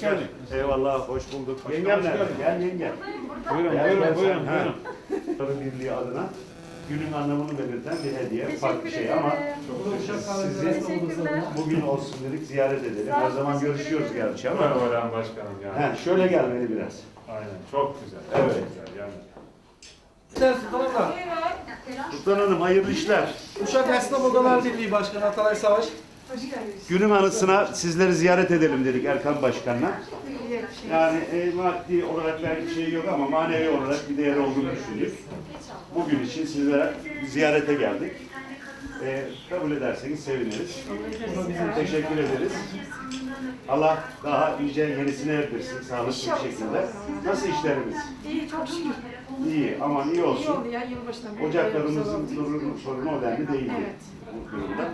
geldin. Eyvallah, hoş bulduk. Yengem nerede? Gel yengem. Buyurun, Gel, buyurun, gel buyurun, buyurun. Tarım Birliği adına günün anlamını belirten bir hediye, farklı şey ama sizi bugün olsun dedik ziyaret edelim. Her zaman görüşüyoruz gerçi ama. Orhan Başkanım yani. Ha, şöyle gelmeli biraz. Aynen, çok güzel. Evet. Çok güzel yani. Sultan Hanım hayırlı işler. Uşak Esnaf Odalar Birliği Başkanı Atalay Savaş. Günün anısına sizleri ziyaret edelim dedik Erkan Başkan'la. Yani e, maddi olarak belki şey yok ama manevi olarak bir değeri olduğunu düşünüyoruz. Bugün için sizlere ziyarete geldik. E, kabul ederseniz seviniriz. Teşekkür ederiz. Allah daha nice yenisine erdirsin sağlıklı bir şekilde. Nasıl işlerimiz? İyi çok şükür. İyi, aman iyi İyi olsun. oldu ya yılbaşından beri. Ocaklarımızın sorunu, sorunu o denli değil Evet. bu durumda.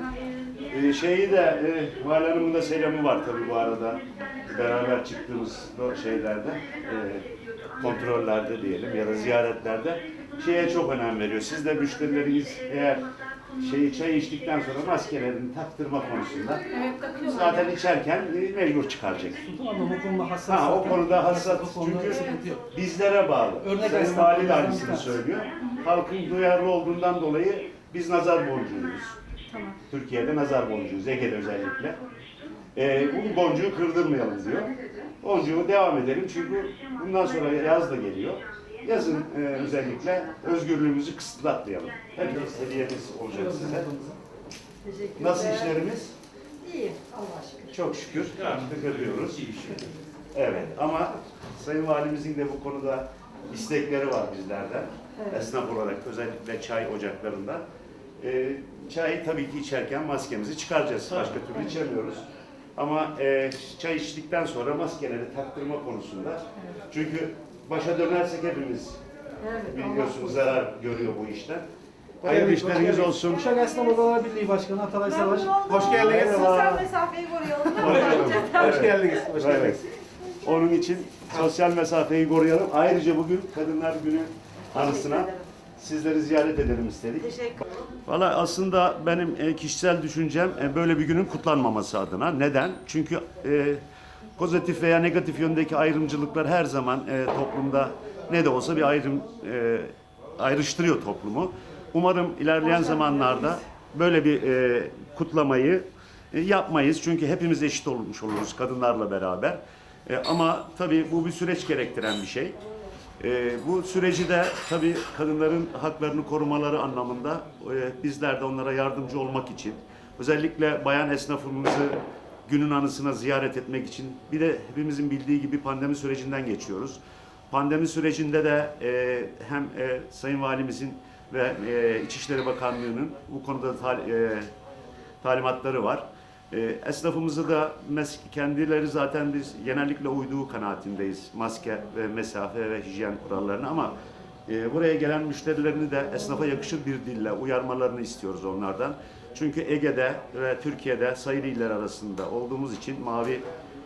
Ee, şeyi de, e, Vali Hanım'ın da selamı var tabii bu arada. Beraber çıktığımız o şeylerde, e, kontrollerde diyelim ya da ziyaretlerde şeye çok önem veriyor. Siz de müşterileriniz eğer şeyi çay içtikten sonra maskelerini taktırma konusunda Evet zaten içerken e, mecbur çıkaracak. Sultan abla bu konuda hassas. Ha, o konuda hassas O konuda çünkü bizlere bağlı. Örnek Sayın Vali de aynısını söylüyor. Halkın duyarlı olduğundan dolayı biz nazar boncuğuyuz. Tamam. Türkiye'de nazar boncuğuyuz, Ege'de özellikle. Ee, bu boncuğu kırdırmayalım diyor. Boncuğu devam edelim çünkü bundan sonra yaz da geliyor. Yazın e, özellikle özgürlüğümüzü kısıtlatmayalım. Hepimiz hediyemiz olacak size. Nasıl işlerimiz? İyi Allah'a şükür. Çok şükür artık ediyoruz. Evet ama Sayın Valimizin de bu konuda istekleri var bizlerden. Esnaf olarak özellikle çay ocaklarında. Ee, çay tabii ki içerken maskemizi çıkaracağız. Başka türlü içemiyoruz. Ama e, çay içtikten sonra maskeleri taktırma konusunda. Çünkü başa dönersek hepimiz Evet, biliyorsunuz zarar görüyor bu işten. Hayırlı işleriniz olsun. Uşak Esnaf Odalar Birliği Başkanı Atalay Savaş. Hoş geldiniz. Sosyal mesafeyi koruyalım. Hoş geldiniz. Hoş geldiniz. Onun için sosyal mesafeyi koruyalım. Ayrıca bugün Kadınlar Günü anısına sizleri ziyaret edelim istedik. Teşekkür Valla aslında benim e, kişisel düşüncem e, böyle bir günün kutlanmaması adına. Neden? Çünkü e, pozitif veya negatif yöndeki ayrımcılıklar her zaman e, toplumda ne de olsa bir ayrım e, ayrıştırıyor toplumu. Umarım ilerleyen zamanlarda böyle bir e, kutlamayı e, yapmayız. Çünkü hepimiz eşit olmuş oluruz kadınlarla beraber. E, ama tabii bu bir süreç gerektiren bir şey. Ee, bu süreci de tabii kadınların haklarını korumaları anlamında e, bizler de onlara yardımcı olmak için özellikle bayan esnafımızı günün anısına ziyaret etmek için bir de hepimizin bildiği gibi pandemi sürecinden geçiyoruz. Pandemi sürecinde de e, hem e, Sayın Valimizin ve e, İçişleri Bakanlığı'nın bu konuda tal- e, talimatları var. E, esnafımızı da kendileri zaten biz genellikle uyduğu kanaatindeyiz. Maske ve mesafe ve hijyen kurallarını ama e, buraya gelen müşterilerini de esnafa yakışır bir dille uyarmalarını istiyoruz onlardan. Çünkü Ege'de ve Türkiye'de sayılı iller arasında olduğumuz için mavi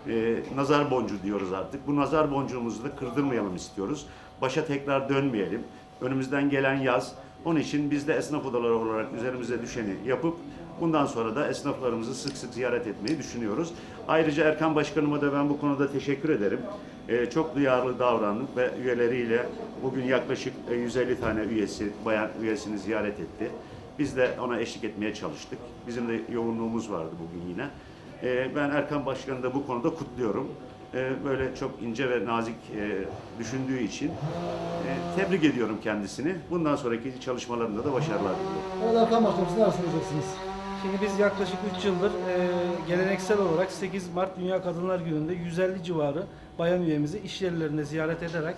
e, nazar boncuğu diyoruz artık. Bu nazar boncuğumuzu da kırdırmayalım istiyoruz. Başa tekrar dönmeyelim. Önümüzden gelen yaz. Onun için biz de esnaf odaları olarak üzerimize düşeni yapıp bundan sonra da esnaflarımızı sık sık ziyaret etmeyi düşünüyoruz. Ayrıca Erkan Başkanıma da ben bu konuda teşekkür ederim. Ee, çok duyarlı davrandık ve üyeleriyle bugün yaklaşık e, 150 tane üyesi, bayan üyesini ziyaret etti. Biz de ona eşlik etmeye çalıştık. Bizim de yoğunluğumuz vardı bugün yine. Ee, ben Erkan Başkan'ı da bu konuda kutluyorum. Ee, böyle çok ince ve nazik e, düşündüğü için e, tebrik ediyorum kendisini. Bundan sonraki çalışmalarında da başarılar diliyorum. Evet Erkan Başkanım siz neler söyleyeceksiniz? Şimdi biz yaklaşık 3 yıldır e, geleneksel olarak 8 Mart Dünya Kadınlar Günü'nde 150 civarı bayan üyemizi iş yerlerinde ziyaret ederek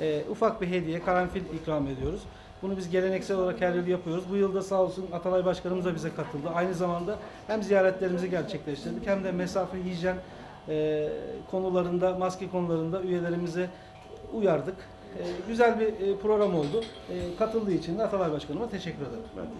e, ufak bir hediye, karanfil ikram ediyoruz. Bunu biz geleneksel olarak her yıl yapıyoruz. Bu yılda sağ olsun Atalay Başkanımız da bize katıldı. Aynı zamanda hem ziyaretlerimizi gerçekleştirdik hem de mesafe, hijyen e, konularında, maske konularında üyelerimizi uyardık. E, güzel bir e, program oldu. E, katıldığı için de Atalay Başkanıma teşekkür ederim. Ben teşekkür